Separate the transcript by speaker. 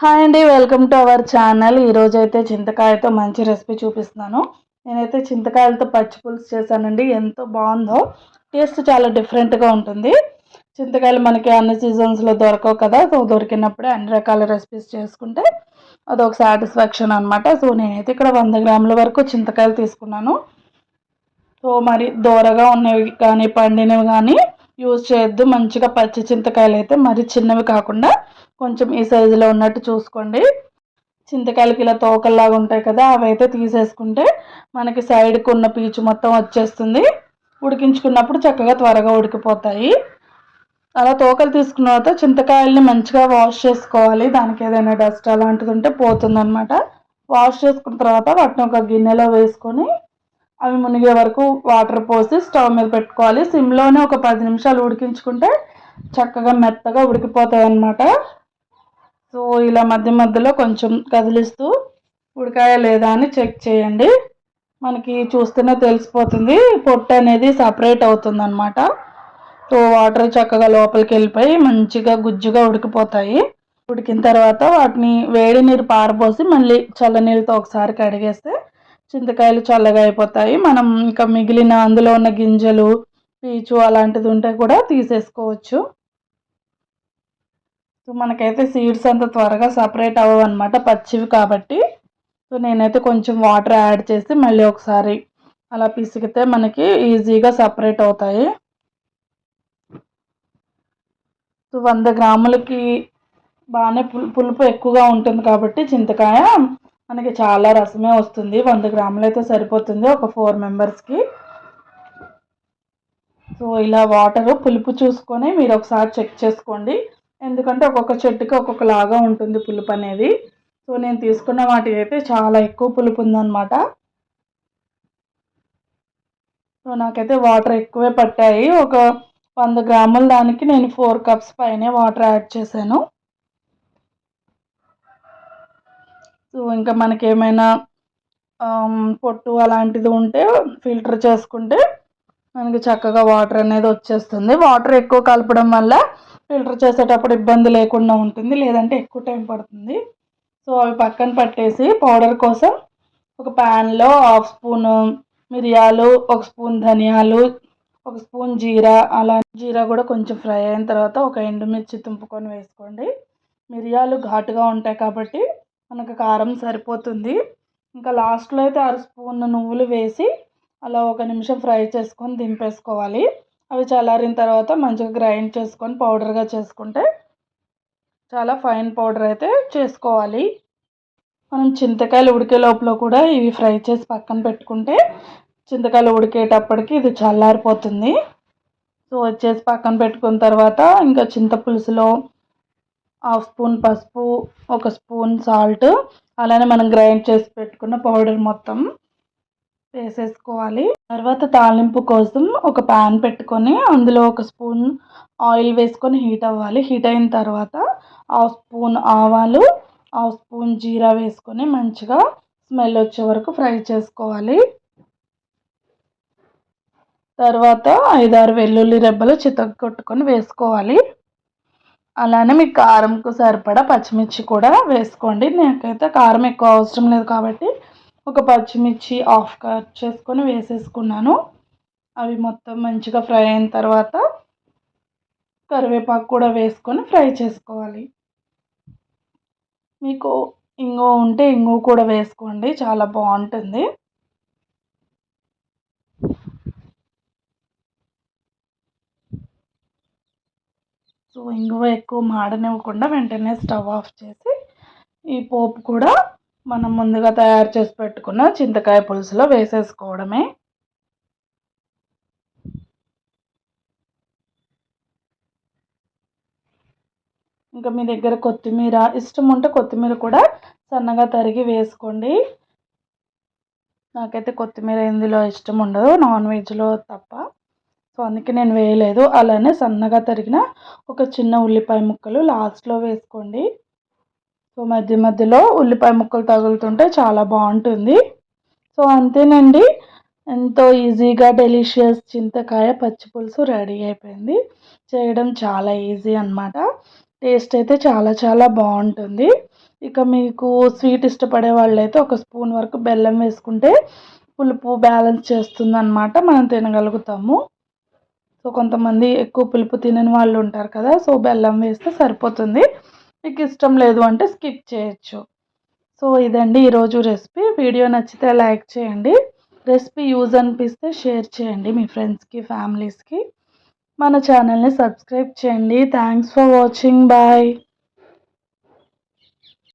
Speaker 1: Hi అండి welcome to our channel. ఈరోజు అయితే చింతకాయతో మంచి రెసిపీ చూపిస్తున్నాను. నేనైతే చింతకాయలతో పచ్చి పులుసు చేశానండి. ఎంతో బాగుందో టేస్ట్ చాలా డిఫరెంట్గా ఉంటుంది. చింతకాయలు మనకి అన్ని సీజన్స్లో దొరకవు కదా సో దొరికినప్పుడే అన్ని రకాల రెసిపీస్ చేసుకుంటే అదొక సాటిస్ఫాక్షన్ అనమాట సో నేనైతే ఇక్కడ వంద గ్రాముల వరకు చింతకాయలు తీసుకున్నాను. సో మరి దూరగా ఉన్నవి కానీ పండినవి కానీ యూజ్ చేయొద్దు. మంచిగా పచ్చి చింతకాయలు అయితే మరి చిన్నవి కాకుండా కొంచెం ఈ సైజులో ఉన్నట్టు చూసుకోండి. చింతకాయలకి ఇలా తోకల్లాగా ఉంటాయి కదా అవి అయితే తీసేసుకుంటే మనకి సైడ్కి ఉన్న పీచు మొత్తం వచ్చేస్తుంది. ఉడికించుకున్నప్పుడు చక్కగా త్వరగా ఉడికిపోతాయి. అలా తోకలు తీసుకున్న తర్వాత చింతకాయల్ని మంచిగా వాష్ చేసుకోవాలి. దానికి ఏదైనా డస్ట్ అలాంటిది ఉంటే పోతుందన్నమాట. వాష్ చేసుకున్న తర్వాత వాటిని ఒక గిన్నెలో వేసుకొని అవి మునిగే వరకు వాటర్ పోసి స్టవ్ మీద పెట్టుకోవాలి. సిమ్లోనే ఒక పది నిమిషాలు ఉడికించుకుంటే చక్కగా మెత్తగా ఉడికిపోతాయి అన్నమాట సో ఇలా మధ్య మధ్యలో కొంచెం కదిలిస్తూ ఉడికాయ లేదా అని చెక్ చేయండి. మనకి చూస్తేనే తెలిసిపోతుంది. పొట్టు అనేది సపరేట్ అవుతుంది అనమాట సో వాటర్ చక్కగా లోపలికి వెళ్ళిపోయి మంచిగా గుజ్జుగా ఉడికిపోతాయి. ఉడికిన తర్వాత వాటిని వేడి నీరు పారబోసి మళ్ళీ చల్ల నీళ్ళతో ఒకసారి కడిగేస్తే చింతకాయలు చల్లగా అయిపోతాయి. మనం ఇంకా మిగిలిన అందులో ఉన్న గింజలు పీచు అలాంటిది ఉంటే కూడా తీసేసుకోవచ్చు. సో మనకైతే సీడ్స్ అంత త్వరగా సపరేట్ అవ్వవు అనమాట పచ్చివి కాబట్టి. సో నేనైతే కొంచెం వాటర్ యాడ్ చేసి మళ్ళీ ఒకసారి అలా పిసిగితే మనకి ఈజీగా సపరేట్ అవుతాయి. సో వంద గ్రాములకి బాగానే పులుపు ఎక్కువగా ఉంటుంది కాబట్టి చింతకాయ మనకి చాలా రసమే వస్తుంది. వంద గ్రాములు అయితే సరిపోతుంది ఒక ఫోర్ మెంబర్స్కి సో ఇలా వాటరు పులుపు చూసుకొని మీరు ఒకసారి చెక్ చేసుకోండి. ఎందుకంటే ఒక్కొక్క చెట్టుకి ఒక్కొక్క లాగా ఉంటుంది పులుపు అనేది. సో నేను తీసుకున్న వాటికి అయితే చాలా ఎక్కువ పులుపు ఉందన్నమాట. సో నాకైతే వాటర్ ఎక్కువే పట్టాయి. ఒక వంద గ్రాముల దానికి నేను ఫోర్ కప్స్ పైనే వాటర్ యాడ్ చేశాను. సో ఇంకా మనకి ఏమైనా పొట్టు అలాంటిది ఉంటే ఫిల్టర్ చేసుకుంటే మనకి చక్కగా వాటర్ అనేది వచ్చేస్తుంది. వాటర్ ఎక్కువ కలపడం వల్ల ఫిల్టర్ చేసేటప్పుడు ఇబ్బంది లేకుండా ఉంటుంది లేదంటే ఎక్కువ టైం పడుతుంది. సో అవి పక్కన పట్టేసి పౌడర్ కోసం ఒక ప్యాన్లో హాఫ్ స్పూన్ మిరియాలు ఒక స్పూన్ ధనియాలు ఒక స్పూన్ జీరా అలా జీరా కూడా కొంచెం ఫ్రై అయిన తర్వాత ఒక ఎండుమిర్చి తుంపుకొని వేసుకోండి. మిరియాలు ఘాటుగా ఉంటాయి కాబట్టి మనకు కారం సరిపోతుంది. ఇంకా లాస్ట్లో అయితే అర స్పూన్ నువ్వులు వేసి అలా ఒక నిమిషం ఫ్రై చేసుకొని దింపేసుకోవాలి. అవి చల్లారిన తర్వాత మంచిగా గ్రైండ్ చేసుకొని పౌడర్గా చేసుకుంటే చాలా ఫైన్ పౌడర్ అయితే చేసుకోవాలి. మనం చింతకాయలు ఉడికే లోపల కూడా ఇవి ఫ్రై చేసి పక్కన పెట్టుకుంటే చింతకాయలు ఉడికేటప్పటికి ఇది చల్లారిపోతుంది. సో వచ్చేసి పక్కన పెట్టుకున్న తర్వాత ఇంకా చింతపులుసులో హాఫ్ స్పూన్ పసుపు ఒక స్పూన్ సాల్ట్. అలానే మనం గ్రైండ్ చేసి పెట్టుకున్న పౌడర్ మొత్తం వేసేసుకోవాలి. తర్వాత తాలింపు కోసం ఒక ప్యాన్ పెట్టుకొని అందులో ఒక స్పూన్ ఆయిల్ వేసుకొని హీట్ అవ్వాలి. హీట్ అయిన తర్వాత హాఫ్ స్పూన్ ఆవాలు హాఫ్ స్పూన్ జీరా వేసుకొని మంచిగా స్మెల్ వచ్చే వరకు ఫ్రై చేసుకోవాలి. తర్వాత ఐదారు వెల్లుల్లి రెబ్బలు చితగ కొట్టుకొని వేసుకోవాలి. అలానే మీకు కారంకు సరిపడా పచ్చిమిర్చి కూడా వేసుకోండి. నాకైతే కారం ఎక్కువ అవసరం లేదు కాబట్టి ఒక పచ్చిమిర్చి ఆఫ్ కట్ చేసుకొని వేసేసుకున్నాను. అవి మొత్తం మంచిగా ఫ్రై అయిన తర్వాత కరివేపాకు కూడా వేసుకొని ఫ్రై చేసుకోవాలి. మీకు ఇంగో ఉంటే ఇంగు కూడా వేసుకోండి. చాలా బాగుంటుంది. సో ఇంగువ ఎక్కువ మాడనివ్వకుండా వెంటనే స్టవ్ ఆఫ్ చేసి ఈ పోపు కూడా మనం ముందుగా తయారు చేసి పెట్టుకున్న చింతకాయ పులుసులో వేసేసుకోవడమే. ఇంకా మీ దగ్గర కొత్తిమీర ఇష్టం ఉంటే కొత్తిమీర కూడా సన్నగా తరిగి వేసుకోండి. నాకైతే కొత్తిమీర ఇందులో ఇష్టం ఉండదు నాన్ వెజ్లో తప్ప. సో అందుకే నేను వేయలేదు. అలానే సన్నగా తరిగిన ఒక చిన్న ఉల్లిపాయ ముక్కలు లాస్ట్లో వేసుకోండి. సో మధ్య మధ్యలో ఉల్లిపాయ ముక్కలు తగులుతుంటే చాలా బాగుంటుంది. సో అంతేనండి. ఎంతో ఈజీగా డెలిషియస్ చింతకాయ పచ్చి పులుసు రెడీ అయిపోయింది. చేయడం చాలా ఈజీ అనమాట టేస్ట్ అయితే చాలా చాలా బాగుంటుంది. ఇక మీకు స్వీట్ ఇష్టపడే వాళ్ళైతే ఒక స్పూన్ వరకు బెల్లం వేసుకుంటే పులుపు బ్యాలెన్స్ చేస్తుంది అనమాట మనం తినగలుగుతాము. సో కొంతమంది ఎక్కువ పులుపు తినని వాళ్ళు ఉంటారు కదా సో బెల్లం వేస్తే సరిపోతుంది. మీకు ఇష్టం లేదు అంటే స్కిప్ చేయొచ్చు. సో ఇదండి ఈరోజు రెసిపీ వీడియో నచ్చితే లైక్ చేయండి. రెసిపీ యూజ్ అనిపిస్తే షేర్ చేయండి మీ ఫ్రెండ్స్కి ఫ్యామిలీస్కి మన ఛానల్ని సబ్స్క్రైబ్ చేయండి. Thanks for watching bye